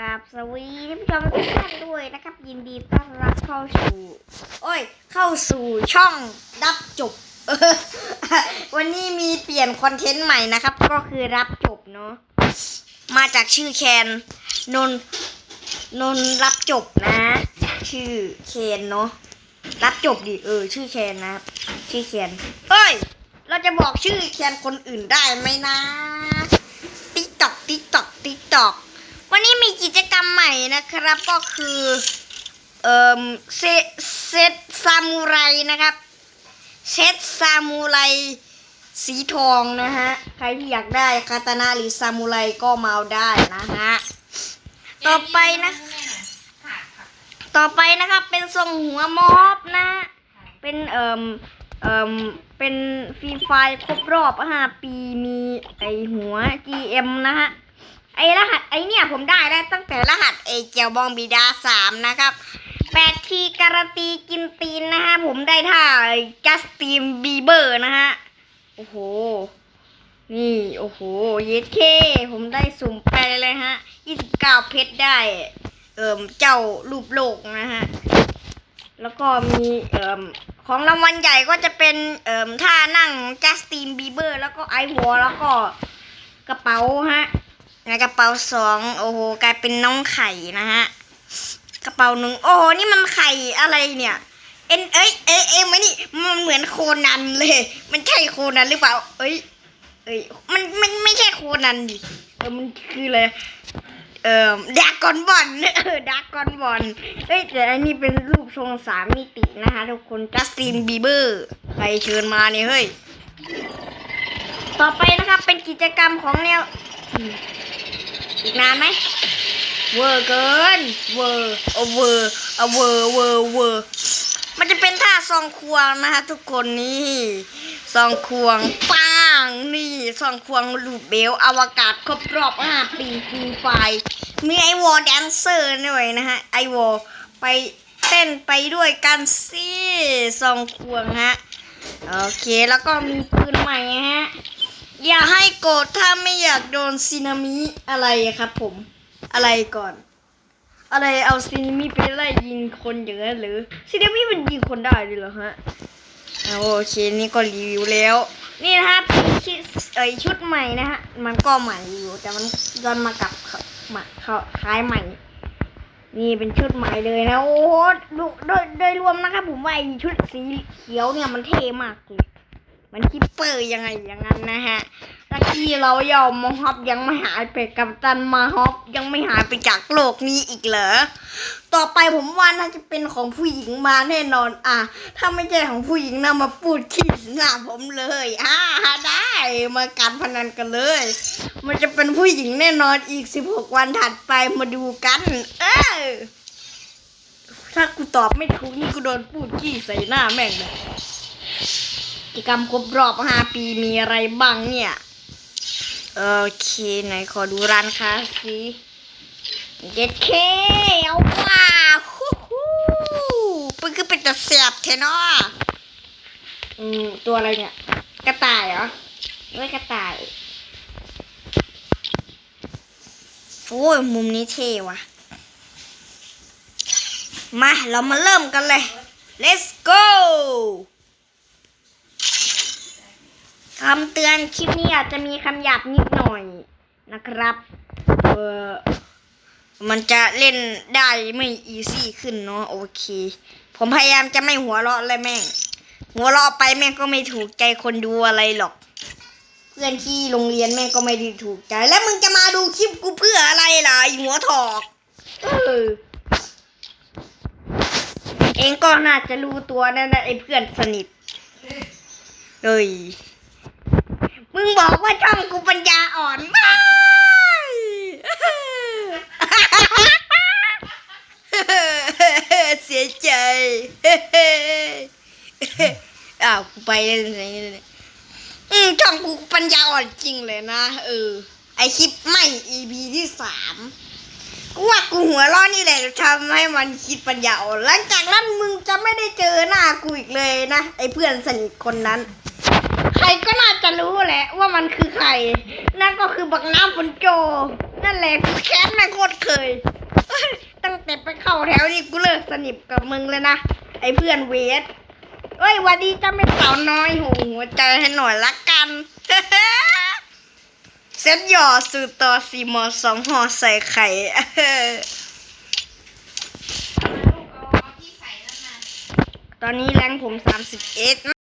กับสวีท่านผู้ชมทุกท่านด้วยนะครับ ยินดีต้อนรับเข้าสู่ โอ้ย เข้าสู่ช่องรับจบ วันนี้มีเปลี่ยนคอนเทนต์ใหม่นะครับ ก็คือรับจบเนาะมาจากชื่อแคนนนนนรับจบนะ ชื่อเคนเนาะรับจบดิเออ ชื่อแคนนะครับชื่อแคนเฮ้ย เราจะบอกชื่อแคนคนอื่นได้ไหมนะติ๊กตอกติ๊กตอกติ๊กตอก วันนี้มีกิจกรรมใหม่นะครับ ก็คือ เอ่อเซเซตซามูไรนะครับ เซตซามูไรสีทองนะฮะ ใครที่อยากได้คาตานาหรือซามูไรก็มาเอาได้นะฮะ ต่อไปนะ ต่อไปนะครับเป็นทรงหัวมอบนะ เป็นเอ่มเอ่มเป็นฟรีไฟครบรอบ 5 ปีมีไอหัว GM นะฮะ ไอรหัสไอเนี่ยผมได้ได้ตั้งแต่รหัสไอเจียวบองบิดาสามนะครับแปดทีการันตีกินตีนนะฮะผมได้ท่าจัสตินบีเบอร์นะฮะโอ้โห นี่โอ้โหเยสเคผมได้สุ่มไปเลยฮะ29เก้าเพชรได้ เอ่มเจ้ารูปโลกนะฮะแล้วก็มีเอ่มของรางวัลใหญ่ก็จะเป็นเอ่มท่านั่งจัสตินบีเบอร์ แล้วก็ไอหัวแล้วก็กระเป๋าฮะ ในกระเป๋าสองโอ้โหกลายเป็นน้องไข่นะฮะกระเป๋าหนึ่งโอ้โหนี่มันไข่อะไรเนี่ย เอ็นเอ้ยเอ้ยเอ้ยมันนี่มันเหมือนโคนันเลย มันใช่โคนันหรือเปล่า เอ้ยเอ้ยมันมันไม่ใช่โคนันดิเออมันคืออะไรเอ่อดากอนบอลเออดากอนบอลเอ้ยแต่อันนี้เป็นรูปทรงสามมิตินะคะทุกคนจัสตินบีเบอร์ใครเชิญมาเนี่ยเฮ้ยต่อไปนะครับเป็นกิจกรรมของแนว อีกนานไหมเวอร์เกิน เวอร์เอาเวอร์เอาเวอร์เวอร์เวอร์มันจะเป็นท่าซองควงนะคะทุกคนนี่ซองควงปังนี่ซองควงลูปเบลอวกาศครบรอบ5ปีฟรีไฟมีไอวอลแดนเซอร์ด้วยนะฮะไอวอลไปเต้นไปด้วยกันสิซองควงฮะโอเคแล้วก็มีปืนใหม่ฮะ อย่าให้โกรธถ้าไม่อยากโดนซีนามิอะไรครับผมอะไรก่อน อะไรเอาซีนามิไปไล่ยิงคนอย่างนั้นหรือซีนามิมันยิงคนได้ด้วยเหรอฮะโอเคนี่ก็รีวิวแล้ว นี่นะฮะชุดเอยชุดใหม่นะฮะมันก็ใหม่อยู่แต่มันย้อนมากับมาเขาคล้ายใหม่ นี่เป็นชุดใหม่เลยนะโอ้โหดูโดยโดยรวมนะครับผมว่าไอชุดสีเขียวเนี่ยมันเท่มากเลย มันคิปเปอร์ยังไงอย่างนั้นนะฮะลักกี้เรายอมมฮอปยังไม่หายไปกับตันมาฮอปยังไม่หายไปจากโลกนี้อีกเหรอ ต่อไปผมว่าน่าจะเป็นของผู้หญิงมาแน่นอน อะ ถ้าไม่ใช่ของผู้หญิงนะมาพูดขี้หน้าผมเลยอ่าได้มาการพนันกันเลย มันจะเป็นผู้หญิงแน่นอนอีกสิบหกวันถัดไปมาดูกัน เออถ้ากูตอบไม่ถูกนี่กูโดนพูดขี้ใส่หน้าแม่งเลย จกรรมครบรอบ 5 ปีมีอะไรบ้างเนี่ย โอเคไหนขอดูร้านค้าสิเจ็ดเคเอาว่าฮู้ฮู้มันคือเป็นตะเสียบเทนออืมตัวอะไรเนี่ย กระต่ายเหรอไม่กระต่ายโอ้ยมุมนี้เท่ว่ะ มา เรามาเริ่มกันเลย let's go ำเตือนคลิปนี้อาจจะมีคำหยาบนิดหน่อยนะครับ เออมันจะเล่นได้ไม่อีซี่ขึ้นเนาะโอเค ผมพยายามจะไม่หัวเราะเลยแม่ง หัวเราะไปแม่งก็ไม่ถูกใจคนดูอะไรหรอก เพื่อนที่โรงเรียนแม่งก็ไม่ได้ถูกใจ แล้วมึงจะมาดูคลิปกูเพื่ออะไรล่ะหัวถอกเออเองก็น่าจะรู้ตัวนั่นแหละไอ้เพื่อนสนิทเลย มึงบอกว่าช่องกูปัญญาอ่อนไม่เสียใจอ้าวกูไปเลยเลยอืมช่องกูปัญญาอ่อนจริงเลยนะเออ ไอคลิปไม่ EP ที่สามกูว่ากูหัวร้อนนี่แหละทำให้มันคิดปัญญาอ่อนหลังจากนั้นมึงจะไม่ได้เจอหน้ากูอีกเลยนะ ไอเพื่อนสนิทคนนั้น ใครก็น่าจะรู้แหละว่ามันคือใคร นั่นก็คือบักน้ำฝนโจ นั่นแหละกูแค้นแม่โคตรเคย ตั้งแต่ไปเข้าแถวนี่กูเลิกสนิทกับมึงเลยนะ ไอ้เพื่อนเวทเอ้ยหวันดีจะไม่สาวน้อยโหหัวใจให้หน่อยละกันเซ็ตหย่อสื่อต่อสี่หมอสองห่อใส่ไข่ตอนนี้แรงผมสามสิบเอ็ด